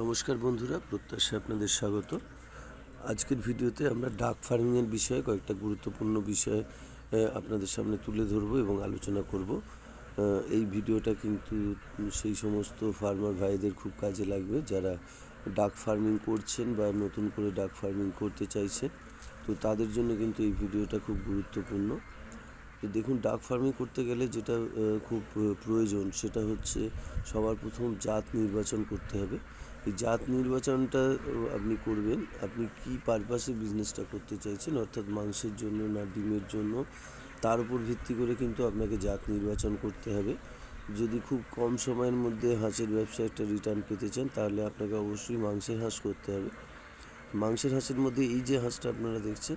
নমস্কার বন্ধুরা প্রত্যাশা আপনাদের স্বাগত। আজকের ভিডিওতে আমরা ডাক ফার্মিংয়ের বিষয়ে কয়েকটা গুরুত্বপূর্ণ বিষয় আপনাদের সামনে তুলে ধরবো এবং আলোচনা করব। এই ভিডিওটা কিন্তু সেই সমস্ত ফার্মার ভাইদের খুব কাজে লাগবে যারা ডাক ফার্মিং করছেন বা নতুন করে ডাক ফার্মিং করতে চাইছেন। তো তাদের জন্য কিন্তু এই ভিডিওটা খুব গুরুত্বপূর্ণ। তো দেখুন, ডাক ফার্মিং করতে গেলে যেটা খুব প্রয়োজন সেটা হচ্ছে সবার প্রথম জাত নির্বাচন করতে হবে। এই জাত নির্বাচনটা আপনি করবেন। আপনি কি পারপাসে বিজনেসটা করতে চাইছেন, অর্থাৎ মাংসের জন্য না ডিমের জন্য, তার উপর ভিত্তি করে কিন্তু আপনাকে জাত নির্বাচন করতে হবে। যদি খুব কম সময়ের মধ্যে হাঁসের ব্যবসায় একটা রিটার্ন পেতে চান, তাহলে আপনাকে অবশ্যই মাংসের হাঁস করতে হবে। মাংসের হাঁসের মধ্যে এই যে হাঁসটা আপনারা দেখছেন,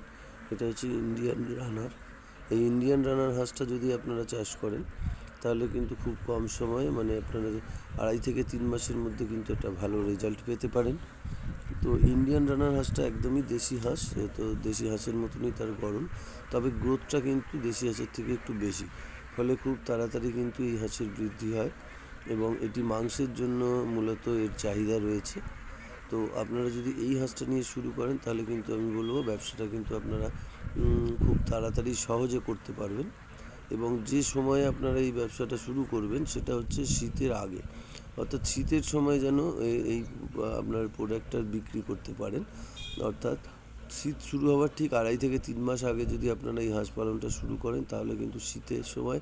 এটা হচ্ছে ইন্ডিয়ান রানার এই ইন্ডিয়ান রানার হাঁসটা যদি আপনারা চাষ করেন তাহলে কিন্তু খুব কম সময়ে মানে আপনারা আড়াই থেকে তিন মাসের মধ্যে কিন্তু একটা ভালো রেজাল্ট পেতে পারেন। তো ইন্ডিয়ান রানার হাঁসটা একদমই দেশি হাঁস তো দেশি হাঁসের মতনই তার গরম তবে গ্রোথটা কিন্তু দেশি হাঁসের থেকে একটু বেশি। ফলে খুব তাড়াতাড়ি কিন্তু এই হাঁসের বৃদ্ধি হয় এবং এটি মাংসের জন্য মূলত এর চাহিদা রয়েছে। তো আপনারা যদি এই হাঁসটা নিয়ে শুরু করেন, তাহলে কিন্তু আমি বলব ব্যবসাটা কিন্তু আপনারা খুব তাড়াতাড়ি সহজে করতে পারবেন। এবং যে সময়ে আপনারা এই ব্যবসাটা শুরু করবেন সেটা হচ্ছে শীতের আগে। অর্থাৎ শীতের সময় যেন এই আপনার প্রোডাক্টটা বিক্রি করতে পারেন। অর্থাৎ শীত শুরু হওয়ার ঠিক আড়াই থেকে তিন মাস আগে যদি আপনারা এই হাঁস পালনটা শুরু করেন, তাহলে কিন্তু শীতের সময়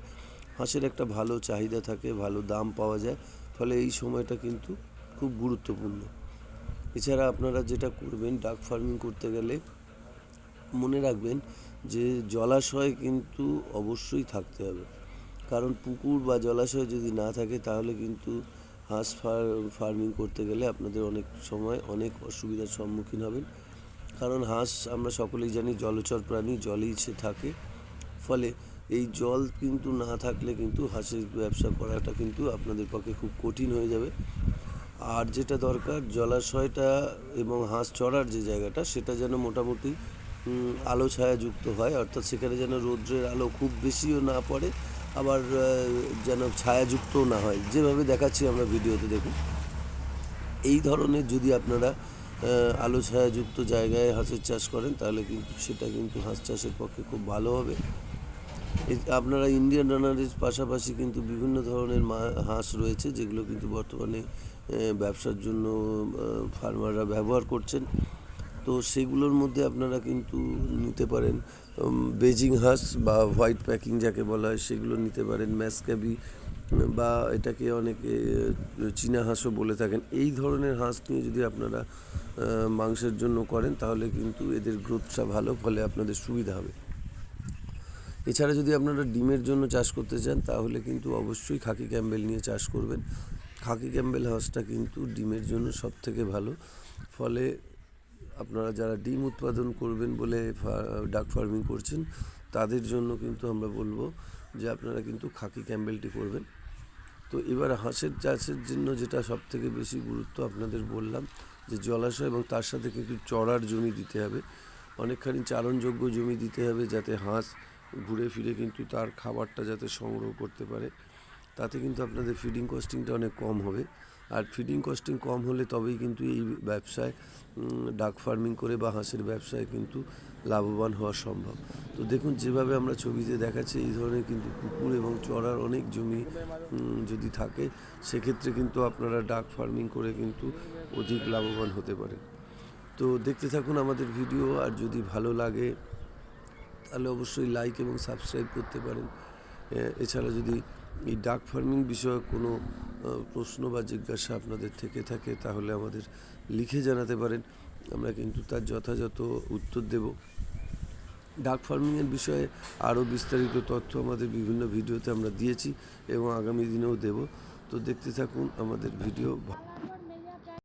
হাঁসের একটা ভালো চাহিদা থাকে, ভালো দাম পাওয়া যায়। ফলে এই সময়টা কিন্তু খুব গুরুত্বপূর্ণ। এছাড়া আপনারা যেটা করবেন ডাক ফার্মিং করতে গেলে মনে রাখবেন যে জলাশয় কিন্তু অবশ্যই থাকতে হবে। কারণ পুকুর বা জলাশয় যদি না থাকে তাহলে কিন্তু হাঁস ফার্মিং করতে গেলে আপনাদের অনেক সময় অনেক অসুবিধার সম্মুখীন হবেন। কারণ হাঁস আমরা সকলেই জানি জলচর প্রাণী, জলেই সে থাকে। ফলে এই জল কিন্তু না থাকলে কিন্তু হাঁসের ব্যবসা করাটা কিন্তু আপনাদের পক্ষে খুব কঠিন হয়ে যাবে। আর যেটা দরকার জলাশয়টা এবং হাঁস চড়ার যে জায়গাটা সেটা যেন মোটামুটি আলো ছায়া যুক্ত হয়, অর্থাৎ সেখানে যেন রৌদ্রের আলো খুব বেশিও না পড়ে, আবার যেন ছায়াযুক্তও না হয়। যেভাবে দেখাচ্ছি আমরা ভিডিওতে, দেখুন। এই ধরনের যদি আপনারা আলো ছায়াযুক্ত জায়গায় হাঁসের চাষ করেন, তাহলে কিন্তু সেটা কিন্তু হাঁস চাষের পক্ষে খুব ভালো হবে। আপনারা ইন্ডিয়ান রানারের পাশাপাশি কিন্তু বিভিন্ন ধরনের হাঁস রয়েছে, যেগুলো কিন্তু বর্তমানে ব্যবসার জন্য ফার্মাররা ব্যবহার করছেন। তো সেগুলোর মধ্যে আপনারা কিন্তু নিতে পারেন বেজিং হাঁস বা হোয়াইট প্যাকিং যাকে বলা হয়, সেগুলো নিতে পারেন ম্যাসক্যাবি বা এটাকে অনেকে চীনা হাঁসও বলে থাকেন। এই ধরনের হাঁস নিয়ে যদি আপনারা মাংসের জন্য করেন, তাহলে কিন্তু এদের গ্রোথটা ভালো, ফলে আপনাদের সুবিধা হবে। এছাড়া যদি আপনারা ডিমের জন্য চাষ করতে চান, তাহলে কিন্তু অবশ্যই খাকি ক্যাম্বেল নিয়ে চাষ করবেন। খাকি ক্যাম্বেল হাঁসটা কিন্তু ডিমের জন্য সব থেকে ভালো, ফলে আপনারা যারা ডিম উৎপাদন করবেন বলে ডাক ফার্মিং করছেন, তাদের জন্য কিন্তু আমরা বলব যে আপনারা কিন্তু খাকি ক্যাম্বেলটি করবেন। তো এবার হাঁসের চাষের জন্য যেটা সব থেকে বেশি গুরুত্ব আপনাদের বললাম, যে জলাশয় এবং তার সাথে কিন্তু চড়ার জমি দিতে হবে। অনেকখানি চারণযোগ্য জমি দিতে হবে যাতে হাঁস ঘুরে ফিরে কিন্তু তার খাবারটা যাতে সংগ্রহ করতে পারে। তাতে কিন্তু আপনাদের ফিডিং কস্টিংটা অনেক কম হবে। আর ফিডিং কস্টিং কম হলে তবেই কিন্তু এই ব্যবসায় ডাক ফার্মিং করে বা হাঁসের ব্যবসায় কিন্তু লাভবান হওয়া সম্ভব। তো দেখুন, যেভাবে আমরা ছবিতে দেখাচ্ছি, এই ধরনের কিন্তু পুকুর এবং চড়ার অনেক জমি যদি থাকে, সেক্ষেত্রে কিন্তু আপনারা ডাক ফার্মিং করে কিন্তু অধিক লাভবান হতে পারেন। তো দেখতে থাকুন আমাদের ভিডিও আর যদি ভালো লাগে, তাহলে অবশ্যই লাইক এবং সাবস্ক্রাইব করতে পারেন। এছাড়া যদি এই ডাক ফার্মিং বিষয়ে কোনো প্রশ্ন বা জিজ্ঞাসা আপনাদের থেকে থাকে, তাহলে আমাদের লিখে জানাতে পারেন। আমরা কিন্তু তার যথাযথ উত্তর দেব। ডাক ফার্মিংয়ের বিষয়ে আরও বিস্তারিত তথ্য আমাদের বিভিন্ন ভিডিওতে আমরা দিয়েছি এবং আগামী দিনেও দেব। তো দেখতে থাকুন আমাদের ভিডিও।